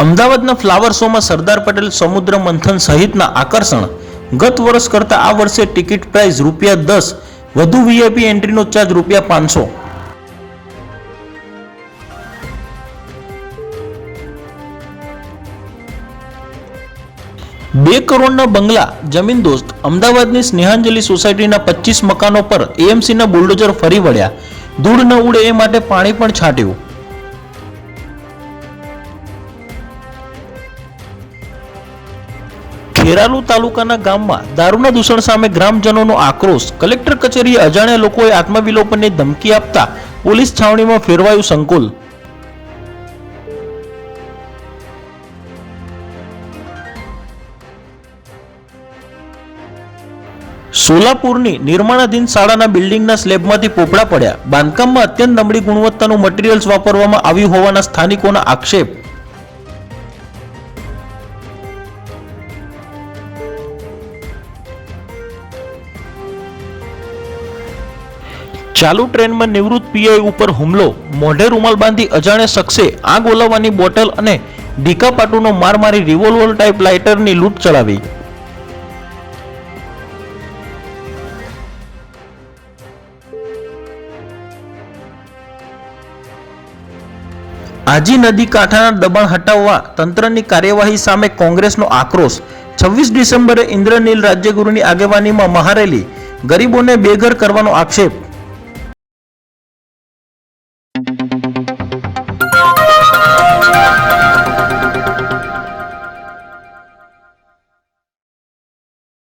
અમદાવાદના ફ્લાવર શોમાં સરદાર પટેલ સમુદ્ર મંથન સહિતના આકર્ષણ. ગત વર્ષ કરતાં આ વર્ષે ટિકિટ પ્રાઇસ રૂપિયા દસ, વધુ વીઆઈપી એન્ટ્રીનો ચાર્જ રૂપિયા પાંચસો. બે કરોડના બંગલા, જમીન દોસ્ત, અમદાવાદની સ્નેહાંજલિ સોસાયટીના પચીસ મકાનો પર એએમસીના બુલડોઝર ફરી વળ્યા. ધૂળ ન ઉડે એ માટે પાણી પણ છાંટ્યું. ખેરાલુ તાલુકાના ગામમાં દારૂના દૂષણ સામે ગ્રામજનોનો આક્રોશ. કલેક્ટર કચેરીએ અજાણ્યા લોકોએ આત્મવિલોપનની ધમકી આપતા પોલીસ છાવણીમાં ફેરવાયું સંકુલ. સોલાપુરની નિર્માણાધીન શાળાના બિલ્ડિંગના સ્લેબમાંથી પોપડા પડ્યા. બાંધકામમાં અત્યંત નબળી ગુણવત્તાનું મટીરીયલ્સ વાપરવામાં આવ્યું હોવાના સ્થાનિકોના આક્ષેપ. ચાલુ ટ્રેનમાં નિવૃત્ત પીઆઈ ઉપર હુમલો મોઢે રૂમાલ બાંધી અજાણે શખ્સે આગ ઓલવવાની બોટલ અને ડીકા પાટુનો માર મારી રિવોલ્વર ટાઈપ લાઇટરની લૂંટ ચલાવી આજી નદી કાંઠાના દબાણ હટાવવા તંત્રની કાર્યવાહી સામે કોંગ્રેસનો આક્રોશ. છવ્વીસ ડિસેમ્બરે ઇન્દ્રનીલ રાજ્યગુરુની આગેવાનીમાં મહારેલી. ગરીબોને બેઘર કરવાનો આક્ષેપ.